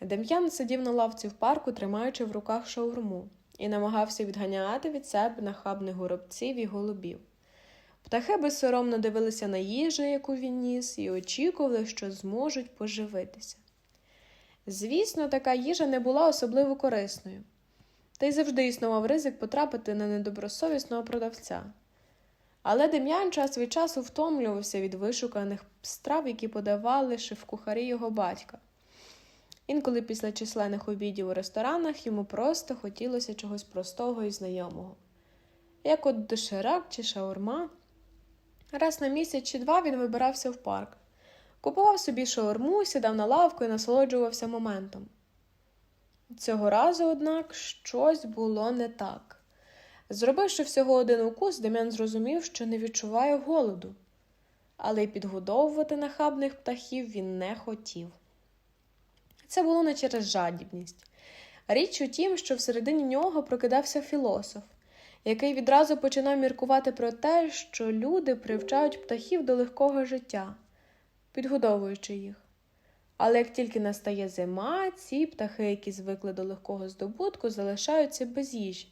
Дем'ян сидів на лавці в парку, тримаючи в руках шаурму, і намагався відганяти від себе нахабних горобців і голубів. Птахи безсоромно дивилися на їжу, яку він ніс, і очікували, що зможуть поживитися. Звісно, така їжа не була особливо корисною, та й завжди існував ризик потрапити на недобросовісного продавця. Але Дем'ян час від часу втомлювався від вишуканих страв, які подавали шеф-кухарі його батька. Інколи після численних обідів у ресторанах йому просто хотілося чогось простого і знайомого, як от доширак чи шаурма. Раз на місяць чи два він вибирався в парк, купував собі шаурму, сідав на лавку і насолоджувався моментом. Цього разу, однак, щось було не так. Зробивши всього один укус, Дем'ян зрозумів, що не відчуває голоду, але й підгодовувати нахабних птахів він не хотів. Це було не через жадібність. Річ у тім, що всередині нього прокидався філософ, який відразу починав міркувати про те, що люди привчають птахів до легкого життя, підгодовуючи їх. Але як тільки настає зима, ці птахи, які звикли до легкого здобутку, залишаються без їжі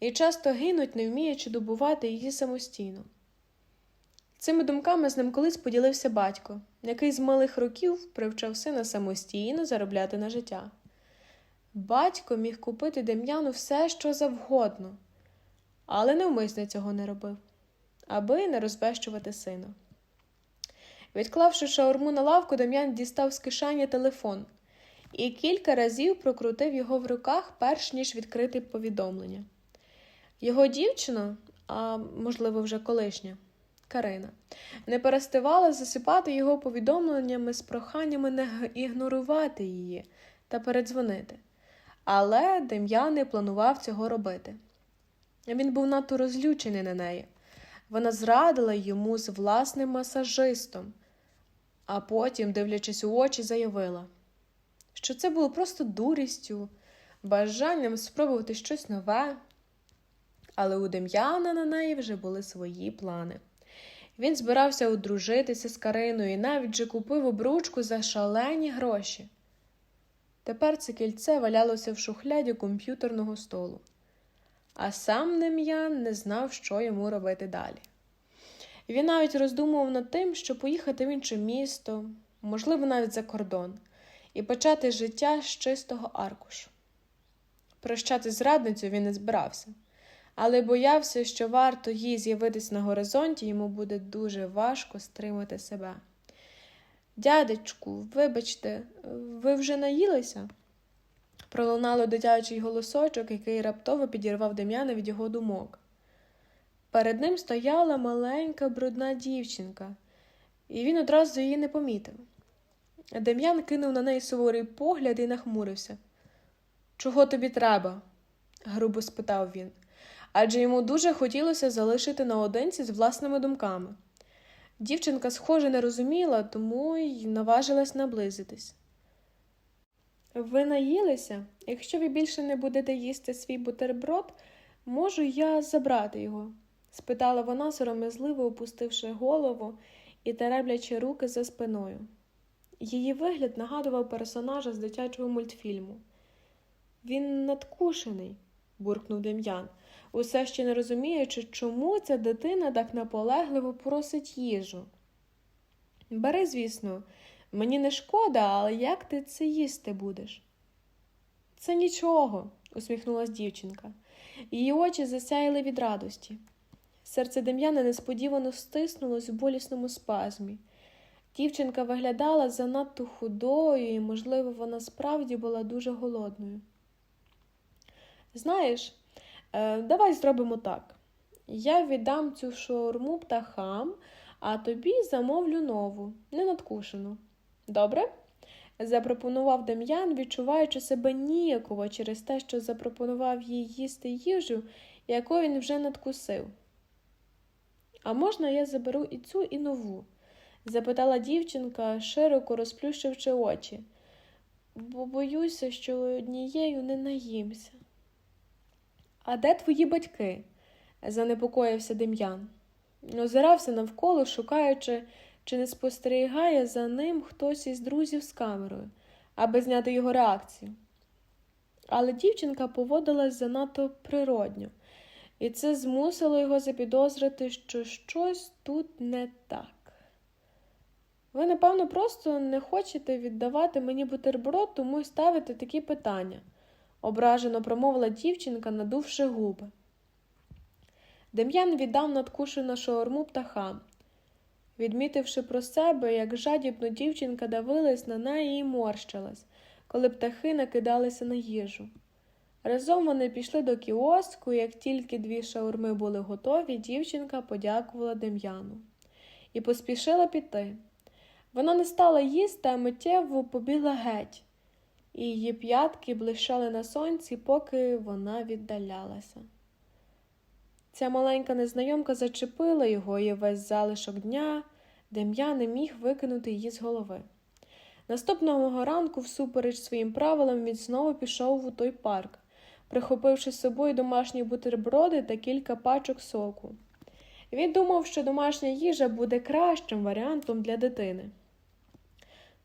і часто гинуть, не вміючи добувати її самостійно. Цими думками з ним колись поділився батько, який з малих років привчав сина самостійно заробляти на життя. Батько міг купити Дем'яну все, що завгодно, але навмисно цього не робив, аби не розбещувати сина. Відклавши шаурму на лавку, Дем'ян дістав з кишені телефон і кілька разів прокрутив його в руках, перш ніж відкрити повідомлення. Його дівчина, а можливо, вже колишня, Карина, не переставала засипати його повідомленнями з проханнями не ігнорувати її та передзвонити. Але Дем'ян не планував цього робити. Він був надто розлючений на неї. Вона зрадила йому з власним масажистом, а потім, дивлячись у очі, заявила, що це було просто дурістю, бажанням спробувати щось нове. Але у Дем'яна на неї вже були свої плани. Він збирався одружитися з Кариною і навіть же купив обручку за шалені гроші. Тепер це кільце валялося в шухляді комп'ютерного столу, а сам Дем'ян не знав, що йому робити далі. Він навіть роздумував над тим, що поїхати в інше місто, можливо, навіть за кордон, і почати життя з чистого аркушу. Прощати з радницею він не збирався але боявся, що варто їй з'явитись на горизонті, йому буде дуже важко стримати себе. Дядечку, вибачте, ви вже наїлися? Пролунало дитячий голосочок, який раптово підірвав Дем'яна від його думок. Перед ним стояла маленька брудна дівчинка, і він одразу її не помітив. Дем'ян кинув на неї суворий погляд і нахмурився. Чого тобі треба? грубо спитав він адже йому дуже хотілося залишити наодинці з власними думками. Дівчинка, схоже, не розуміла, тому й наважилась наблизитись. Ви наїлися? Якщо ви більше не будете їсти свій бутерброд, можу я забрати його? спитала вона, сором'язливо опустивши голову і тереблячи руки за спиною. Її вигляд нагадував персонажа з дитячого мультфільму. Він надкушений, буркнув Дем'ян усе ще не розуміючи, чому ця дитина так наполегливо просить їжу. Бери, звісно, мені не шкода, але як ти це їсти будеш? Це нічого, усміхнулась дівчинка. Її очі засяяли від радості. Серце Дем'яна несподівано стиснулось у болісному спазмі. Дівчинка виглядала занадто худою, і, можливо, вона справді була дуже голодною. Знаєш, Давай зробимо так. Я віддам цю шаурму птахам, а тобі замовлю нову, не надкушену. Добре? запропонував Дем'ян, відчуваючи себе ніяково через те, що запропонував їй їсти їжу, яку він вже надкусив. А можна я заберу і цю, і нову? запитала дівчинка, широко розплющивши очі, бо боюся, що однією не наїмся. А де твої батьки? занепокоївся Дем'ян. Озирався навколо, шукаючи, чи не спостерігає за ним хтось із друзів з камерою, аби зняти його реакцію. Але дівчинка поводилась занадто природньо, і це змусило його запідозрити, що щось тут не так. Ви, напевно, просто не хочете віддавати мені бутерброд, тому й ставите такі питання, ображено промовила дівчинка, надувши губи. Дем'ян віддав надкушену шаурму птахам, відмітивши про себе, як жадібно дівчинка давилась на неї і морщилась, коли птахи накидалися на їжу. Разом вони пішли до кіоску, і як тільки дві шаурми були готові, дівчинка подякувала Дем'яну і поспішила піти. Вона не стала їсти, а миттєво побігла геть, і її п'ятки блищали на сонці, поки вона віддалялася. Ця маленька незнайомка зачепила його і весь залишок дня Дем'ян не міг викинути її з голови. Наступного ранку, всупереч своїм правилам, він знову пішов у той парк, прихопивши з собою домашні бутерброди та кілька пачок соку. Він думав, що домашня їжа буде кращим варіантом для дитини.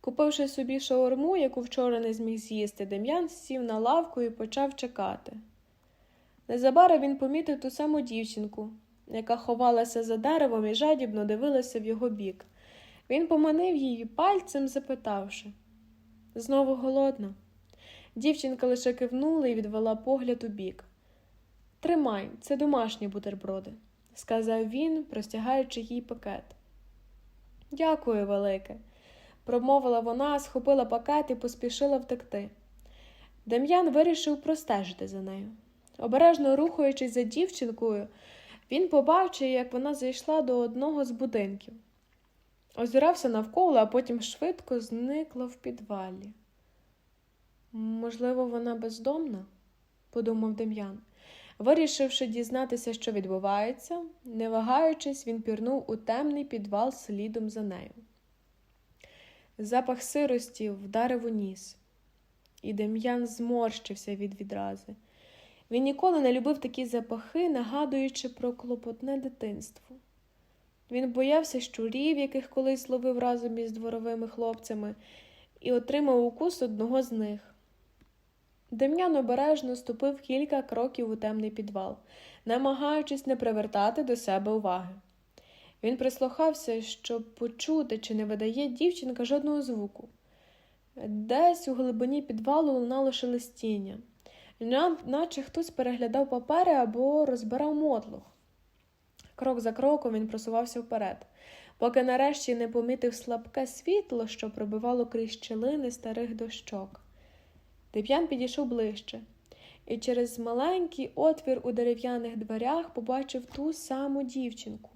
Купивши собі шаурму, яку вчора не зміг з'їсти, Дем'ян сів на лавку і почав чекати. Незабаром він помітив ту саму дівчинку, яка ховалася за деревом і жадібно дивилася в його бік. Він поманив її пальцем, запитавши знову голодна. Дівчинка лише кивнула і відвела погляд у бік. Тримай, це домашні бутерброди, сказав він, простягаючи їй пакет. Дякую, велике, промовила вона, схопила пакет і поспішила втекти. Дем'ян вирішив простежити за нею. Обережно рухаючись за дівчинкою, він побачив, як вона зайшла до одного з будинків. Озирався навколо, а потім швидко зникла в підвалі. Можливо, вона бездомна? подумав Дем'ян. Вирішивши дізнатися, що відбувається, не вагаючись, він пірнув у темний підвал слідом за нею. Запах сирості вдарив у ніс, і Дем'ян зморщився від відрази. Він ніколи не любив такі запахи, нагадуючи про клопотне дитинство. Він боявся щурів, яких колись ловив разом із дворовими хлопцями, і отримав укус одного з них. Дем'ян обережно ступив кілька кроків у темний підвал, намагаючись не привертати до себе уваги. Він прислухався, щоб почути, чи не видає дівчинка жодного звуку. Десь у глибині підвалу лунало шелестіння, наче хтось переглядав папери або розбирав мотлох. Крок за кроком він просувався вперед, поки нарешті не помітив слабке світло, що пробивало крізь щелини старих дощок. Дем'ян підійшов ближче, і через маленький отвір у дерев'яних дверях побачив ту саму дівчинку.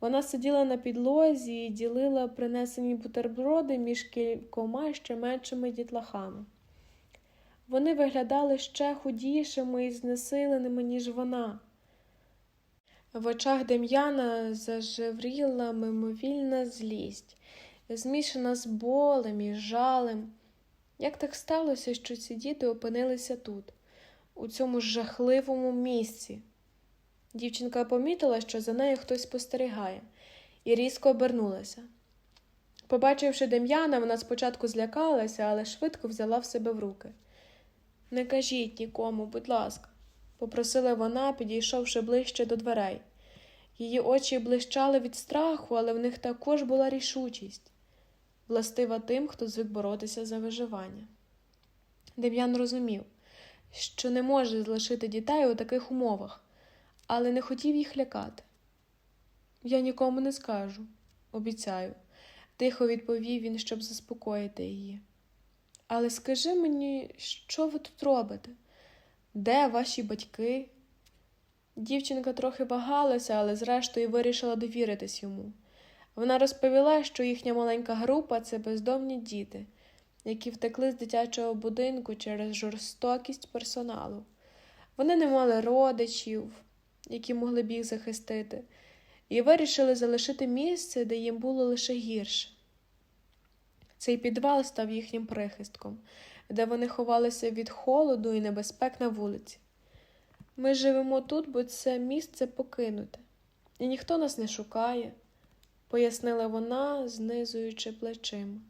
Вона сиділа на підлозі і ділила принесені бутерброди між кількома ще меншими дітлахами. Вони виглядали ще худішими і знесиленими, ніж вона. В очах Дем'яна зажевріла мимовільна злість, змішана з болем і жалем. Як так сталося, що ці діти опинилися тут, у цьому жахливому місці? Дівчинка помітила, що за нею хтось спостерігає, і різко обернулася. Побачивши Дем'яна, вона спочатку злякалася, але швидко взяла в себе в руки. Не кажіть нікому, будь ласка, попросила вона, підійшовши ближче до дверей. Її очі блищали від страху, але в них також була рішучість, властива тим, хто звик боротися за виживання. Дем'ян розумів, що не може залишити дітей у таких умовах, але не хотів їх лякати. Я нікому не скажу, обіцяю, тихо відповів він, щоб заспокоїти її. Але скажи мені, що ви тут робите? Де ваші батьки? Дівчинка трохи вагалася, але зрештою вирішила довіритись йому. Вона розповіла, що їхня маленька група це бездомні діти, які втекли з дитячого будинку через жорстокість персоналу. Вони не мали родичів, які могли б їх захистити, і вирішили залишити місце, де їм було лише гірше. Цей підвал став їхнім прихистком, де вони ховалися від холоду і небезпек на вулиці. Ми живемо тут, бо це місце покинуте, і ніхто нас не шукає, пояснила вона, знизуючи плечима.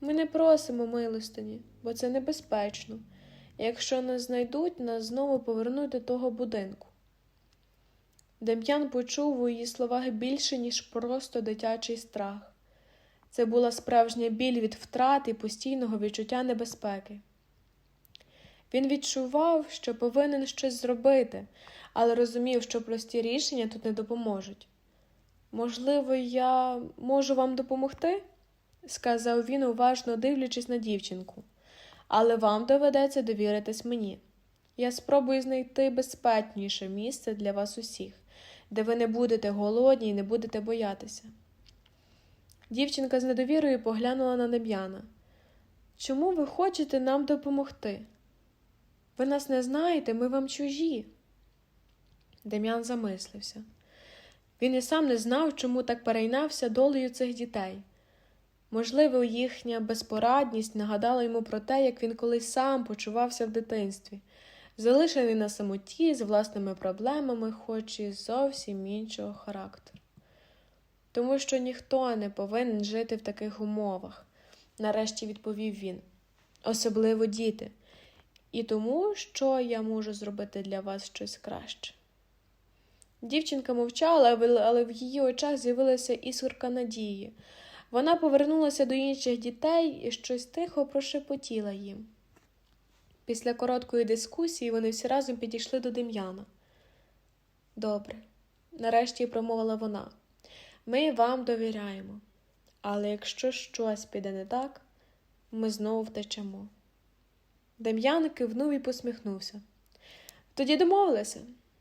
Ми не просимо милостині, бо це небезпечно. Якщо нас знайдуть, нас знову повернуть до того будинку. Дем'ян почув у її словах більше, ніж просто дитячий страх. Це була справжня біль від втрат і постійного відчуття небезпеки. Він відчував, що повинен щось зробити, але розумів, що прості рішення тут не допоможуть. Можливо, я можу вам допомогти? сказав він, уважно дивлячись на дівчинку, але вам доведеться довіритись мені. Я спробую знайти безпечніше місце для вас усіх, де ви не будете голодні і не будете боятися. Дівчинка з недовірою поглянула на Дем'яна. Чому ви хочете нам допомогти? Ви нас не знаєте, ми вам чужі. Дем'ян замислився. Він і сам не знав, чому так перейнався долею цих дітей. Можливо, їхня безпорадність нагадала йому про те, як він колись сам почувався в дитинстві, залишений на самоті з власними проблемами, хоч і зовсім іншого характеру. Тому що ніхто не повинен жити в таких умовах, нарешті відповів він, особливо діти, і тому, що я можу зробити для вас щось краще. Дівчинка мовчала, але в її очах з'явилася іскорка надії. Вона повернулася до інших дітей і щось тихо прошепотіла їм. Після короткої дискусії вони всі разом підійшли до Дем'яна. Добре, нарешті промовила вона. Ми вам довіряємо, але якщо щось піде не так, ми знову втечемо. Дем'ян кивнув і посміхнувся. Тоді домовилися.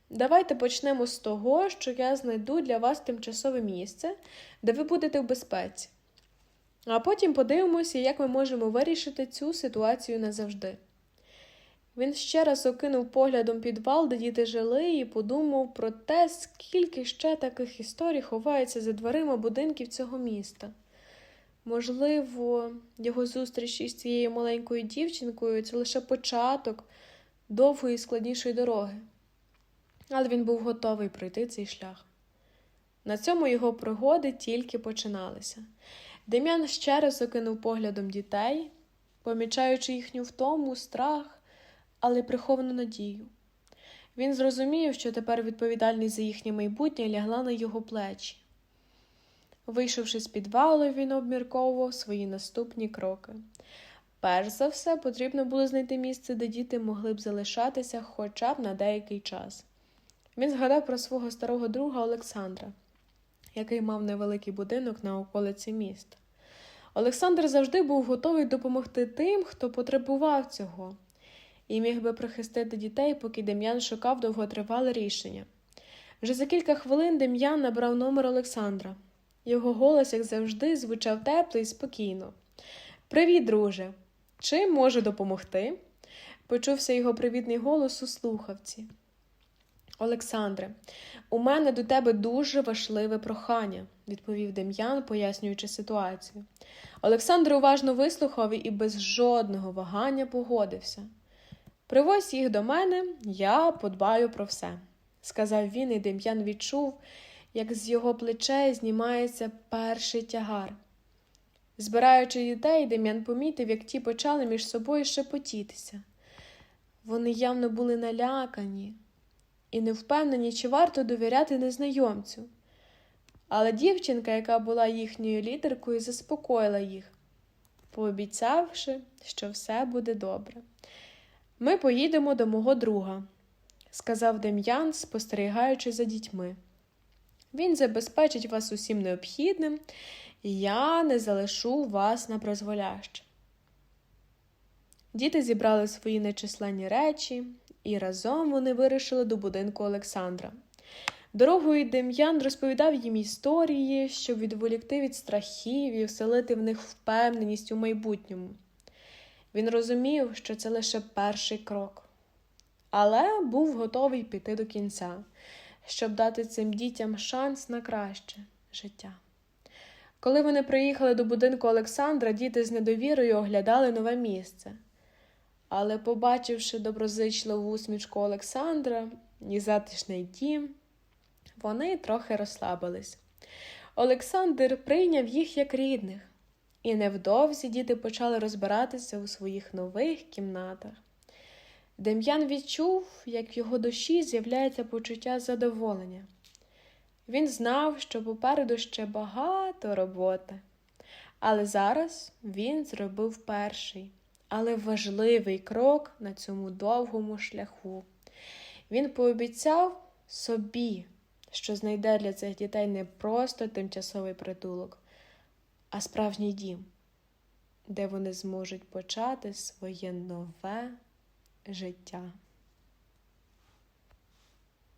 Давайте почнемо з того, що я знайду для вас тимчасове місце, де ви будете в безпеці. А потім подивимося, як ми можемо вирішити цю ситуацію назавжди. Він ще раз окинув поглядом підвал, де діти жили, і подумав про те, скільки ще таких історій ховається за дверима будинків цього міста. Можливо, його зустріч із цією маленькою дівчинкою це лише початок довгої і складнішої дороги. Але він був готовий пройти цей шлях. На цьому його пригоди тільки починалися. Дем'ян ще раз окинув поглядом дітей, помічаючи їхню втому, страх, але приховану надію. Він зрозумів, що тепер відповідальність за їхнє майбутнє лягла на його плечі. Вийшовши з підвалу, він обмірковував свої наступні кроки. Перш за все, потрібно було знайти місце, де діти могли б залишатися хоча б на деякий час. Він згадав про свого старого друга Олександра який мав невеликий будинок на околиці міста. Олександр завжди був готовий допомогти тим, хто потребував цього, і міг би прихистити дітей, поки Дем'ян шукав довготривале рішення. Вже за кілька хвилин Дем'ян набрав номер Олександра. Його голос, як завжди, звучав тепло і спокійно. Привіт, друже! Чим можу допомогти? Почувся його привітний голос у слухавці. Олександре, у мене до тебе дуже важливе прохання, відповів Дем'ян, пояснюючи ситуацію. Олександр уважно вислухав і без жодного вагання погодився. Привозь їх до мене, я подбаю про все, сказав він, і Дем'ян відчув, як з його плечей знімається перший тягар. Збираючи дітей, Дем'ян помітив, як ті почали між собою шепотітися. Вони явно були налякані і не впевнені, чи варто довіряти незнайомцю. Але дівчинка, яка була їхньою лідеркою, заспокоїла їх, пообіцявши, що все буде добре. Ми поїдемо до мого друга, сказав Дем'ян, спостерігаючи за дітьми. Він забезпечить вас усім необхідним, і я не залишу вас на призволяще. Діти зібрали свої нечисленні речі, і разом вони вирішили до будинку Олександра. Дорогою Дем'ян розповідав їм історії, щоб відволікти від страхів і вселити в них впевненість у майбутньому. Він розумів, що це лише перший крок, але був готовий піти до кінця, щоб дати цим дітям шанс на краще життя. Коли вони приїхали до будинку Олександра, діти з недовірою оглядали нове місце. Але, побачивши доброзичливу усмішку Олександра і затишний дім, вони трохи розслабились. Олександр прийняв їх як рідних І невдовзі діти почали розбиратися у своїх нових кімнатах. Дем'ян відчув, як в його душі з'являється почуття задоволення. Він знав, що попереду ще багато роботи. Але зараз він зробив перший, але важливий крок на цьому довгому шляху. Він пообіцяв собі, що знайде для цих дітей не просто тимчасовий притулок, а справжній дім, де вони зможуть почати своє нове життя.